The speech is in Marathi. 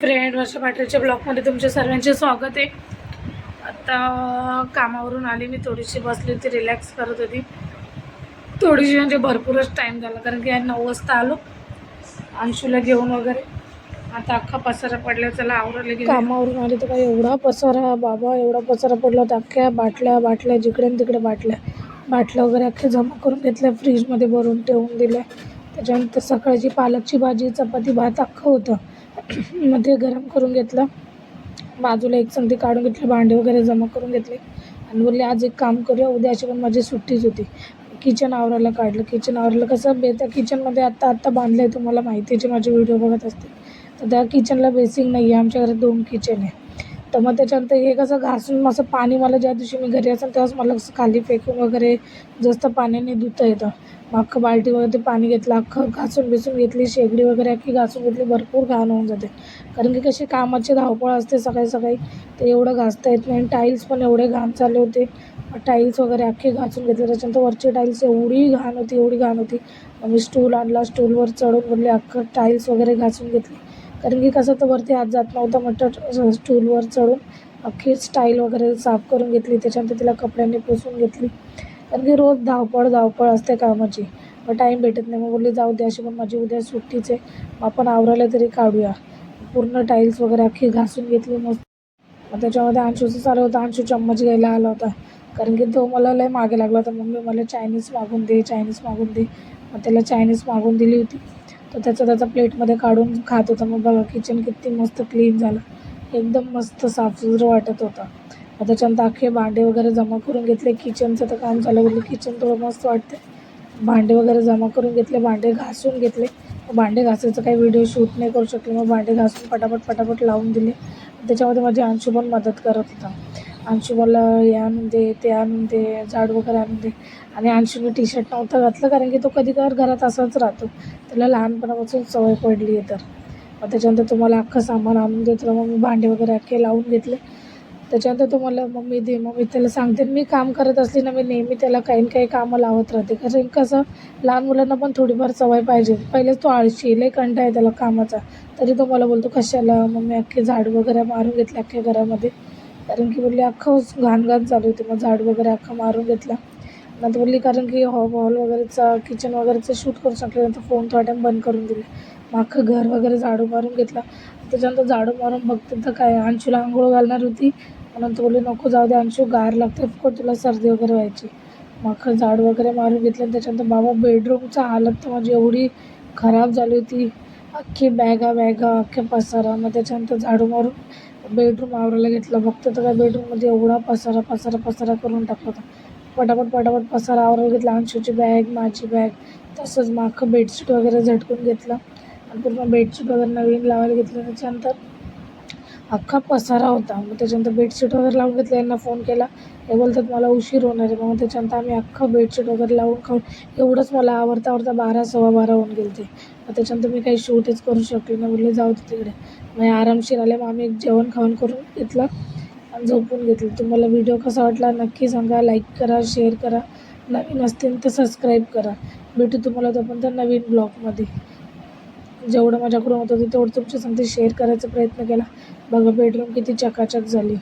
फ्रेंड वर्षा पाटीलच्या ब्लॉगमध्ये तुमच्या सर्वांचे स्वागत आहे. आता कामावरून आली मी थोडीशी बसली होती रिलॅक्स करत होती. थोडीशी म्हणजे भरपूरच टाईम झाला कारण की नऊ वाजता आलो अंशूला घेऊन वगैरे. आता अख्खा पसारा पडला चला आवरले की कामावरून आली तर काय एवढा पसारा बाबा एवढा पसारा पडला होता अख्ख्या बाटल्या बाटल्या जिकडे न तिकडे बाटल्या. बाटल्या वगैरे अख्ख्या जमा करून घेतल्या फ्रीजमध्ये भरून ठेवून दिल्या. त्याच्यानंतर सकाळची पालकची भाजी चपाती भात अख्खं होतं. मग ते गरम करून घेतलं. बाजूला एक संगती काढून घेतली भांडे वगैरे जमा करून घेतले. आणि बोलले आज एक काम करूया उद्या अशी पण माझी सुट्टीच होती. किचन आवरायला काढलं. किचन आवरायला कसं बे त्या किचनमध्ये आत्ता आत्ता बांधलं आहे तुम्हाला माहिती आहे जे माझे व्हिडिओ बघत असते तर त्या किचनला बेसिंग नाही आहे आमच्या घरात दोन किचन आहे. तर मग त्याच्यानंतर हे कसं घासून असं पाणी मला ज्या दिवशी मी घरी असेल तेव्हाच मला कसं खाली फेकून वगैरे जास्त पाण्याने धुता येतं. मग अख्खं बाल्टी वगैरे ते पाणी घेतलं अख्खं घासून बिसून घेतली शेगडी वगैरे अख्खी घासून घेतली भरपूर घाण होऊन जाते. कारण की कशी कामाची धावपळ असते सकाळी सकाळी ते एवढं घासता येत नाही. टाईल्स पण एवढे घाण चालले होते. टाईल्स वगैरे अख्खी घासून घेतले. त्याच्यानंतर वरची टाईल्स एवढी घाण होती एवढी घाण होती. मग मी स्टूल आणला स्टूलवर चढून बोलले अख्खं टाईल्स वगैरे घासून घेतली. कारण की कसं तर वरती हात जात नव्हता म्हटलं स्टूलवर चढून अख्खी स्टाईल वगैरे साफ करून घेतली. त्याच्यानंतर तिला कपड्यांनी पुसून घेतली. कारण की रोज धावपळ धावपळ असते कामाची. मग टाईम भेटत नाही. मग बोलली जाऊ दे अशी पण माझी उद्या सुट्टीच आहे. मग आपण आवरायला तरी काढूया. पूर्ण टाईल्स वगैरे अख्खी घासून घेतली मग मग त्याच्यामध्ये अंशूचं चालू होतं. अंशू चम्मच घ्यायला आला होता. कारण की तो मला लय मागे लागला होता. मम्मी मला चायनीज मागून दे चायनीज मागून दे. मग त्याला चायनीज मागून दिली होती. तर त्याचा त्याचा प्लेटमध्ये काढून खात होता. मग बघा किचन किती मस्त क्लीन झालं. एकदम मस्त साफसुथरं वाटत होतं. मग त्याच्यानंतर अख्खे भांडे वगैरे जमा करून घेतले. किचनचं तर काम झालं बोलले किचन थोडं मस्त वाटते भांडे वगैरे जमा करून घेतले. भांडे घासून घेतले. भांडे घासायचं काही व्हिडिओ शूट नाही करू शकले. मग भांडे घासून पटापट पटापट लावून दिले. त्याच्यामध्ये माझी अंशू पण मदत करत होता. अंशू मला हे आणून दे ते आणून दे झाड वगैरे आणून दे आणि अंशूने टी शर्ट नव्हतं घातलं कारण की तो कधी कधी घरात असाच राहतो. त्याला लहानपणापासून सवय पडली आहे तर. मग त्याच्यानंतर तुम्हाला अख्खं सामान आणून देतो. मग मी भांडे वगैरे अख्खे लावून घेतले. त्याच्यानंतर तुम्हाला मम्मी दे मग मी त्याला सांगते. मी काम करत असली ना मी नेहमी त्याला काही ना काही कामं लावत राहते. कारण कसं लहान मुलांना पण थोडीफार सवय पाहिजे. पहिलेच तो आळशी लय कंटा आहे त्याला कामाचा. तरी तो मला बोलतो कशाला? मग मी अख्खे झाड वगैरे मारून घेतले अख्ख्या घरामध्ये. कारण की बोलली अख्खं घाणघाण चालू होती. मग झाड वगैरे अख्खं मारून घेतला. नंतर बोलली कारण की हॉ हॉल वगैरेचा किचन वगैरेचं शूट करू शकल्यानंतर फोन थोडा टाईम बंद करून दिले. मग अख्खं घर वगैरे झाडू मारून घेतला. त्याच्यानंतर झाडू मारून बघते तर काय अंशूला आंघोळ घालणार होती. नंतर बोलली नको जाऊ दे अंशू गार लागते फुकट तुला सर्दी वगैरे व्हायची. मग अख्खं झाडू वगैरे मारून घेतलं आणि त्याच्यानंतर बाबा बेडरूमचा हालत तर माझी एवढी खराब झाली होती. अख्खी बॅगा बॅगा अख्ख्या पसारा. मग त्याच्यानंतर झाडू मारून बेडरूम आवरायला घेतलं. बघतो तर त्या बेडरूममध्ये एवढा पसारा पसारा पसारा करून टाकला होता. पटापट पटापट पसारा आवरायला घेतला. अंशूची बॅग माझी बॅग तसंच मागं बेडशीट वगैरे झटकून घेतलं. आणि पूर्ण बेडशीट वगैरे नवीन लावायला घेतलं. त्याच्यानंतर अख्खा पसारा होता. मग त्याच्यानंतर बेडशीट वगैरे लावून घेतलं यांना फोन केला. हे बोलतात मला उशीर होणार आहे. मग त्याच्यानंतर आम्ही अख्खं बेडशीट वगैरे लावून खाऊन एवढंच मला आवडता आवडता बारा सव्वा बारा होऊन गेले ते मग त्याच्यानंतर मी काही शूटच करू शकले नाही. बोलले जाऊ दे तिकडे. मग आरामशीर आले. मग आम्ही एक जेवण खाऊन करून घेतलं आणि झोपून घेतलं. तुम्हाला व्हिडिओ कसा वाटला? नक्की सांगा. लाईक करा शेअर करा. नवीन असतील तर सबस्क्राईब करा. भेटू तुम्हाला तोपर्यंत नवीन ब्लॉगमध्ये जेवढं माझ्याकडून होतं तेवढं तुमच्या सांगते शेअर करायचा प्रयत्न केला. बघा बेडरूम किती चकाचक झाली.